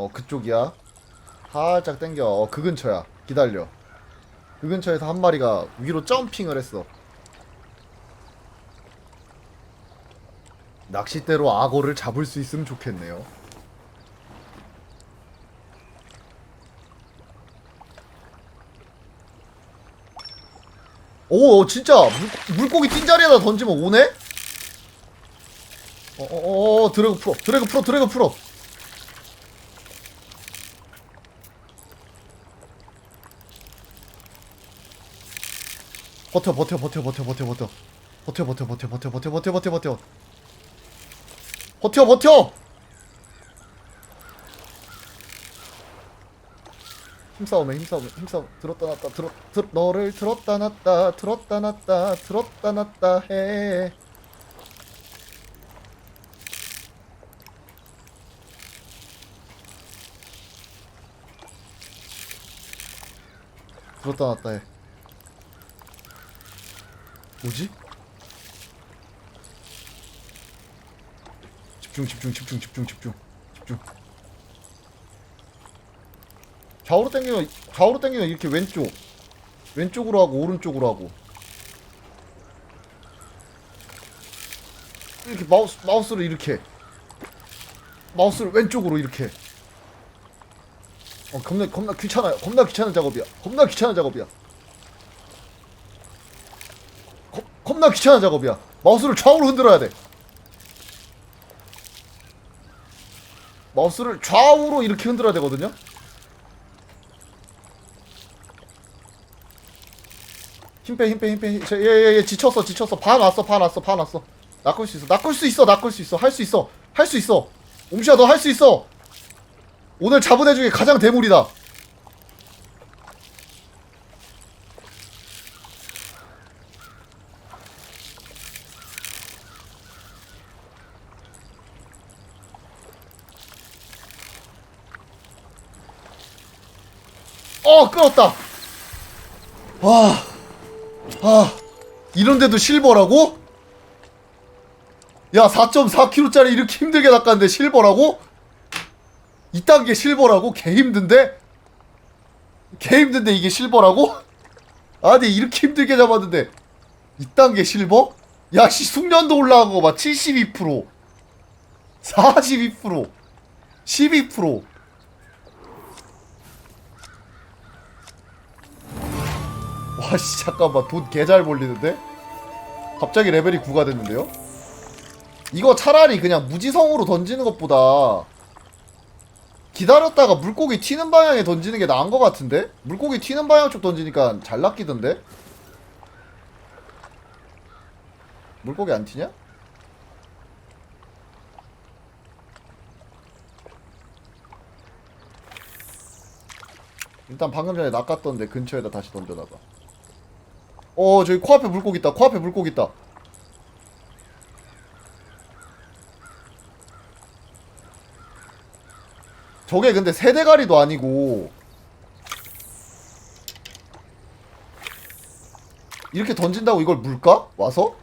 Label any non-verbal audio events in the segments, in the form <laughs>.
어 그쪽이야? 살짝 땡겨. 어 그 근처야. 기다려. 그 근처에서 한 마리가 위로 점핑을 했어. 낚싯대로 악어를 잡을 수 있으면 좋겠네요. 오 진짜! 물, 물고기 뛴 자리에다 던지면 오네? 어어어 드래그 풀어. 드래그 풀어 드래그 풀어 버텨 버텨 버텨 버텨 버텨 버텨 버텨 버텨 버텨 버텨 버텨 버텨 버텨 버텨 버텨 버텨 힘싸움해 힘싸움 힘싸움 들었다 놨다 들어 들 너를 들었다 놨다 들었다 놨다 들었다 놨다 해 들었다 놨다 해 뭐지? 집중 집중 집중 집중 집중 집중. 좌우로 당기면 좌우로 당기면 이렇게 왼쪽. 왼쪽으로 하고 오른쪽으로 하고. 이렇게 마우스 마우스를 이렇게. 마우스를 왼쪽으로 이렇게. 어 겁나 겁나 귀찮아요 겁나 귀찮은 작업이야. 겁나 귀찮은 작업이야 겁, 겁나 귀찮은 작업이야. 마우스를 좌우로 흔들어야 돼. 마우스를 좌우로 이렇게 흔들어야 되거든요. 힘빼 힘빼 힘빼. 예예 예. 지쳤어 지쳤어. 반 왔어 반 왔어 반 왔어. 낚을 수 있어. 낚을 수 있어 낚을 수 있어. 할 수 있어. 할 수 있어. 옴시야 너 할 수 있어. 오늘 잡은 애 중에 가장 대물이다 어 끌었다 와 아, 이런데도 실버라고? 야, 4.4kg짜리 이렇게 힘들게 낚았는데 실버라고? 이딴 게 실버라고? 개 힘든데? 개 힘든데 이게 실버라고? 아니, 이렇게 힘들게 잡았는데 이딴 게 실버? 야, 씨, 숙련도 올라간 거 봐. 72%. 42%. 12%. 와씨 잠깐만 돈 개 잘 벌리는데? 갑자기 레벨이 9가 됐는데요? 이거 차라리 그냥 무지성으로 던지는 것보다 기다렸다가 물고기 튀는 방향에 던지는 게 나은 것 같은데? 물고기 튀는 방향 쪽 던지니까 잘 낚이던데? 물고기 안 튀냐? 일단 방금 전에 낚았던데 근처에다 다시 던져놔봐 어 저기 코앞에 물고기 있다 코앞에 물고기 있다 저게 근데 세대가리도 아니고 이렇게 던진다고 이걸 물까? 와서?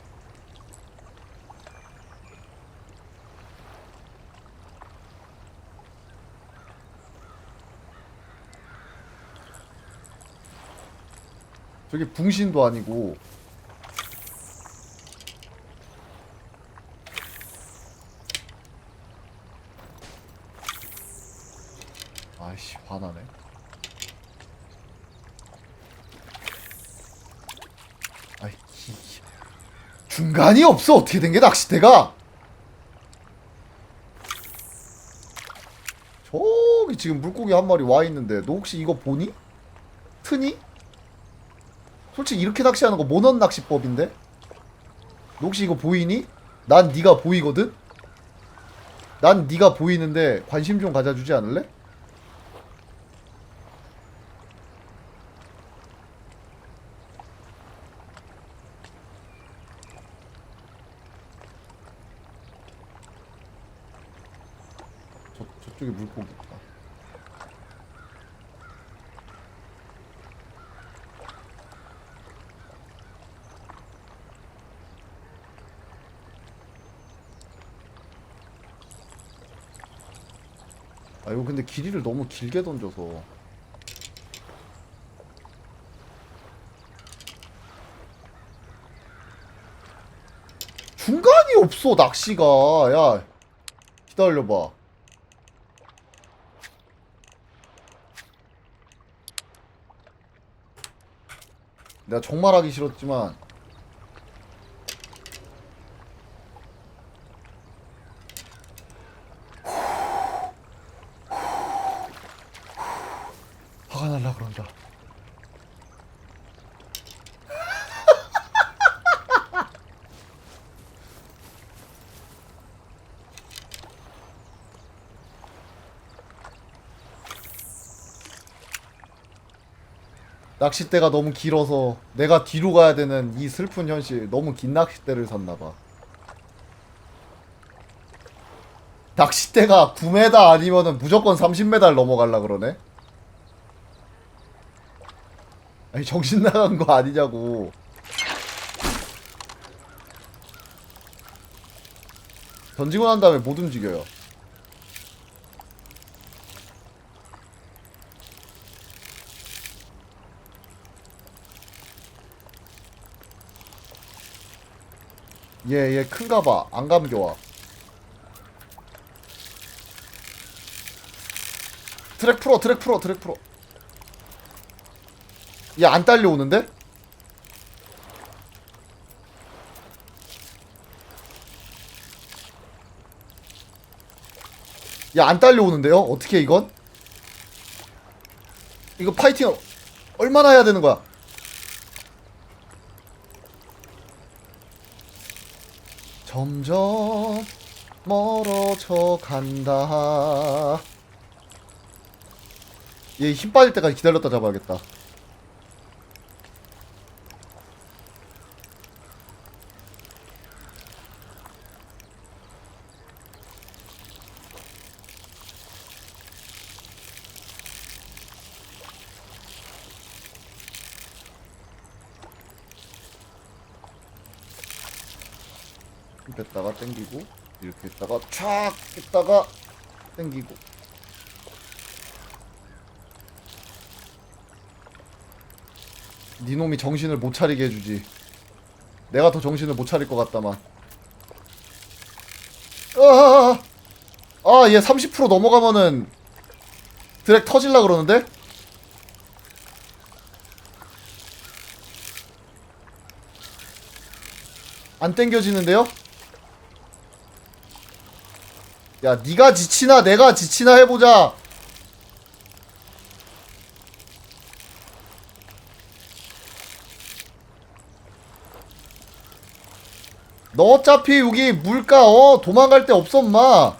저게 붕신도 아니고. 아이씨 화나네. 아이 이- 중간이 없어. 어떻게 된 게 낚싯대가? 저기 지금 물고기 한 마리 와 있는데 너 혹시 이거 보니? 트니? 솔직히 이렇게 낚시하는 거 모넌 낚시법인데? 너 혹시 이거 보이니? 난 네가 보이거든? 난 네가 보이는데 관심 좀 가져주지 않을래? 저, 저쪽에 물고기 아 이거 근데 길이를 너무 길게 던져서. 중간이 없어 낚시가. 야 기다려봐. 내가 정말 하기 싫었지만 날라 그런다. <laughs> 낚싯대가 너무 길어서 내가 뒤로 가야 되는 이 슬픈 현실 너무 긴 낚싯대를 샀나봐. 낚싯대가 9m 아니면은 무조건 30m 넘어갈라 그러네 아니 정신 나간 거 아니냐고 던지고 난 다음에 못 움직여요 얘, 얘 큰가 봐. 안 감겨와. 트랙 풀어, 트랙 풀어, 트랙 풀어. 얘 안 딸려오는데? 얘안 딸려오는데요? 어떻게 이건? 이거 파이팅 얼마나 해야 되는 거야? 점점 멀어져 간다. 얘 힘 빠질 때까지 기다렸다 잡아야겠다. 뺐다가 당기고 이렇게 했다가 촥 했다가 당기고 니놈이 정신을 못 차리게 해주지 내가 더 정신을 못 차릴 것 같다만 아얘 30% 넘어가면은 드랙 터질라 그러는데? 안 땡겨지는데요? 야, 네가 지치나 내가 지치나 해보자. 너 어차피 여기 물가 어 도망갈 데 없어 엄마.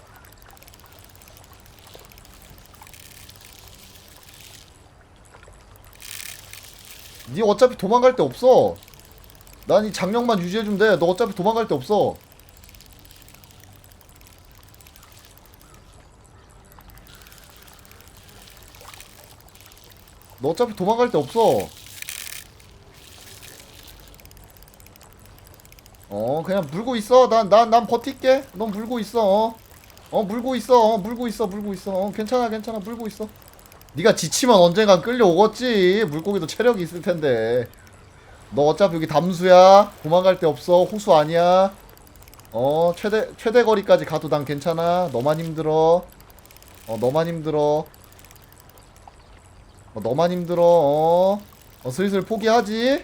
니 어차피 도망갈 데 없어. 난 이 장력만 유지해주면 돼. 너 어차피 도망갈 데 없어. 너 어차피 도망갈 데 없어. 어, 그냥 물고 있어. 난, 난, 난 버틸게. 넌 물고 있어. 어, 어 물고 있어. 어, 물고 있어. 물고 있어. 어, 괜찮아, 괜찮아. 물고 있어. 네가 지치면 언젠간 끌려오겠지. 물고기도 체력이 있을 텐데. 너 어차피 여기 담수야. 도망갈 데 없어. 호수 아니야. 어, 최대, 최대 거리까지 가도 난 괜찮아. 너만 힘들어. 어, 너만 힘들어. 어, 너만 힘들어. 어. 어, 슬슬 포기하지.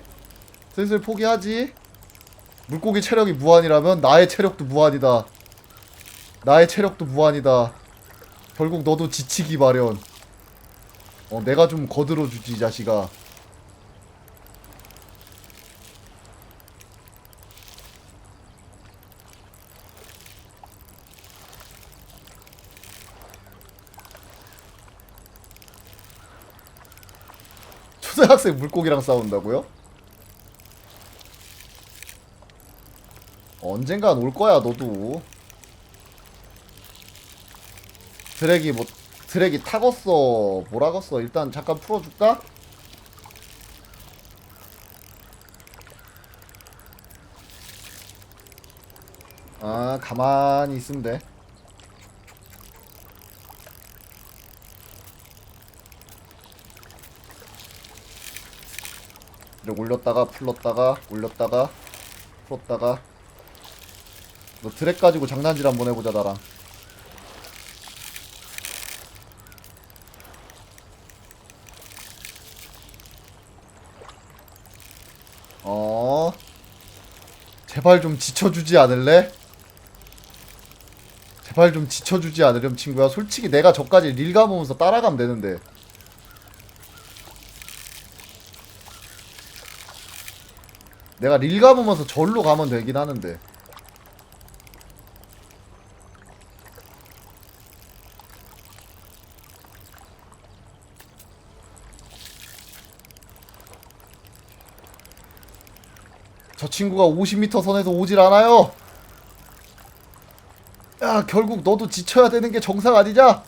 슬슬 포기하지. 물고기 체력이 무한이라면 나의 체력도 무한이다. 나의 체력도 무한이다. 결국 너도 지치기 마련. 어, 내가 좀 거들어 주지, 이 자식아. 초등학생 물고기랑 싸운다고요? 언젠간 올 거야 너도 드랙이 뭐 드랙이 타겄어 뭐라겠어 일단 잠깐 풀어줄까? 아 가만히 있으면 돼 기록 올렸다가 풀렀다가 올렸다가 풀었다가. 너 드랙 가지고 장난질 한번 해보자 나랑. 어? 제발 좀 지쳐주지 않을래? 제발 좀 지쳐주지 않으렴 친구야. 솔직히 내가 저까지 릴 감으면서 따라가면 되는데 내가 릴 감으면서 절로 가면 되긴 하는데. 저 친구가 50m 선에서 오질 않아요. 야 결국 너도 지쳐야 되는 게 정상 아니냐?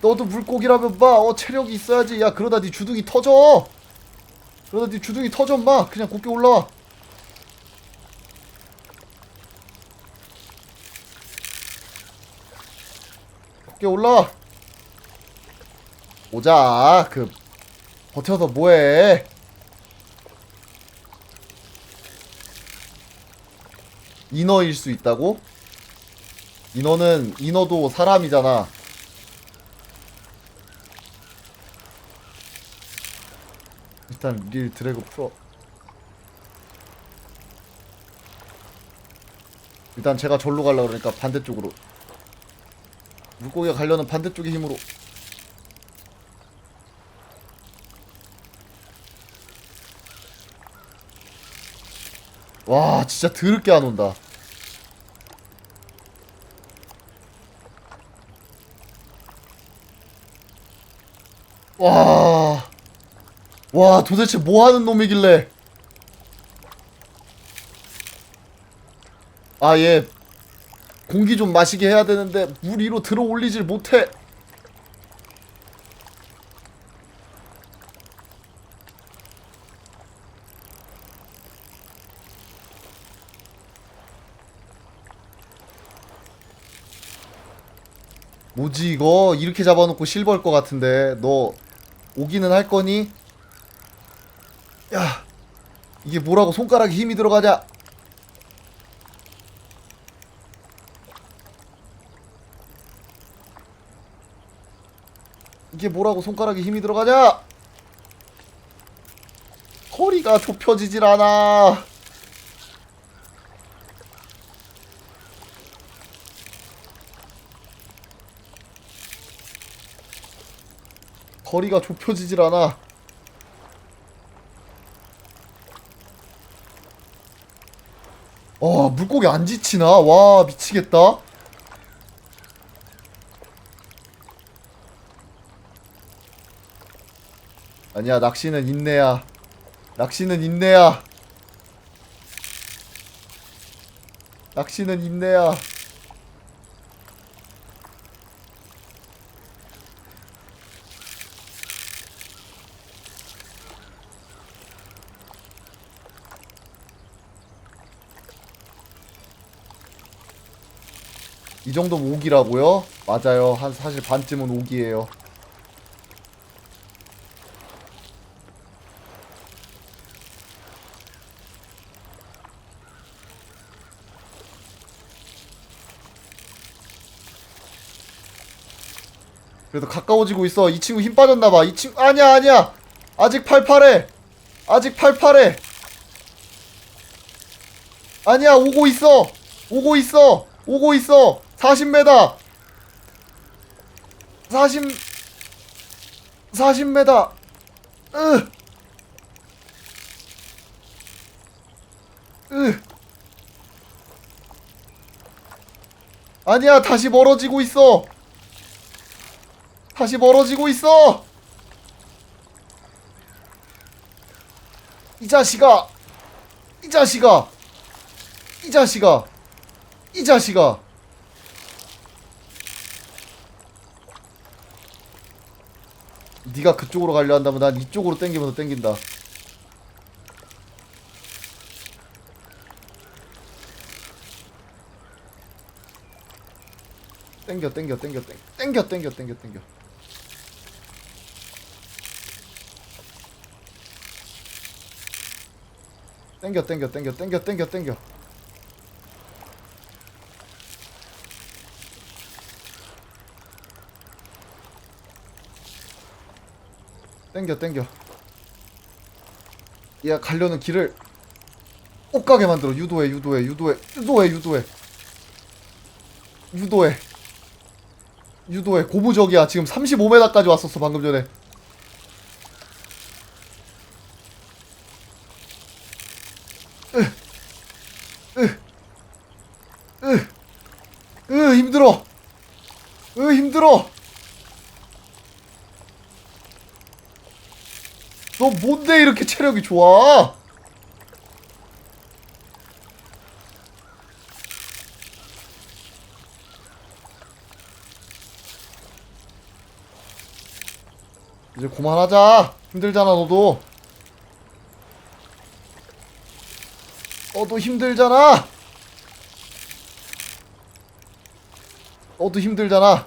너도 물고기라면 마어 체력이 있어야지. 야 그러다 네 주둥이 터져 그러다 네 주둥이 터져 마 그냥 곱게 올라와 곱게 올라와 오자 그 버텨서 뭐해 인어일 수 있다고? 인어는 인어도 사람이잖아. 일단 릴 드래그 풀어. 일단 제가 절로 가려고 그러니까 반대쪽으로. 물고기가 가려는 반대쪽의 힘으로. 와 진짜 더럽게 안 온다 와, 와 도대체 뭐 하는 놈이길래? 아얘 공기 좀 마시게 해야 되는데 물 위로 들어 올리질 못해. 뭐지 이거? 이렇게 잡아놓고 실버일 것 같은데. 너 오기는 할 거니? 야 이게 뭐라고 손가락에 힘이 들어가냐? 이게 뭐라고 손가락에 힘이 들어가냐? 허리가 좁혀지질 않아. 거리가 좁혀지질 않아. 와, 물고기 안 지치나? 와, 미치겠다. 아니야, 낚시는 인내야. 낚시는 인내야. 낚시는 인내야. 이 정도면 오기라고요? 맞아요. 한 사실 반쯤은 오기예요. 그래도 가까워지고 있어. 이 친구 힘 빠졌나봐. 이 친구 아니야 아니야. 아직 팔팔해. 아직 팔팔해. 아니야 오고 있어. 오고 있어. 오고 있어. 40m. 40 40m. 으. 으. 아니야, 다시 멀어지고 있어. 다시 멀어지고 있어. 이 자식아. 이 자식아. 이 자식아. 이 자식아. 네가 그쪽으로 가려 한다면 난 이쪽으로 땡기면서 땡긴다. 땡겨 땡겨 땡겨 땡겨 땡겨 땡겨 땡겨 땡겨 땡겨 땡겨 땡겨 땡겨 땡겨 땡겨 땡겨 땡겨. 얘 가려는 길을 못 가게 만들어. 유도해 유도해 유도해 유도해 유도해. 유도해. 유도해. 고무적이야. 지금 35m까지 왔었어 방금 전에. 으 힘들어. 으 힘들어 너 뭔데 이렇게 체력이 좋아 이제 그만하자 힘들잖아 너도 너도 힘들잖아 너도 힘들잖아.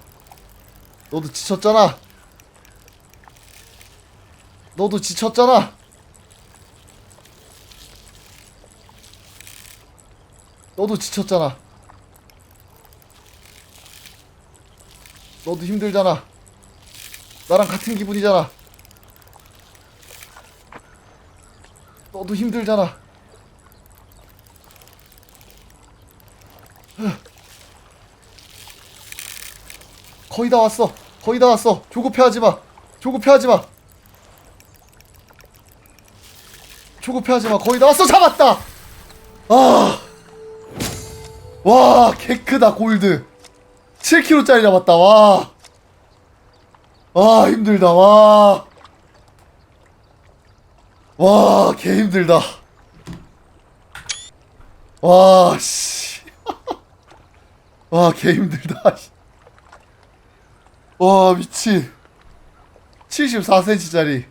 너도 지쳤잖아. 너도 지쳤잖아. 너도 지쳤잖아. 너도 힘들잖아. 나랑 같은 기분이잖아. 너도 힘들잖아. 거의 다 왔어. 거의 다 왔어. 조급해하지 마. 조급해하지 마. 조급해하지 마. 거의 다 왔어. 잡았다. 아. 와, 개 크다 골드. 7kg짜리 잡았다. 와. 와, 힘들다. 와. 와, 개 힘들다. 와, 씨. <laughs> 와, 개 힘들다. 씨. 와 미친 74cm짜리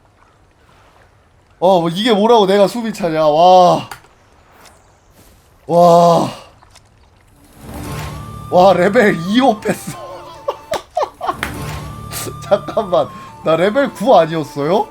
어 뭐 이게 뭐라고 내가 수비 차냐 와 와. 와, 레벨 2호 뺐어. <laughs> 잠깐만. 나 레벨 9 아니었어요?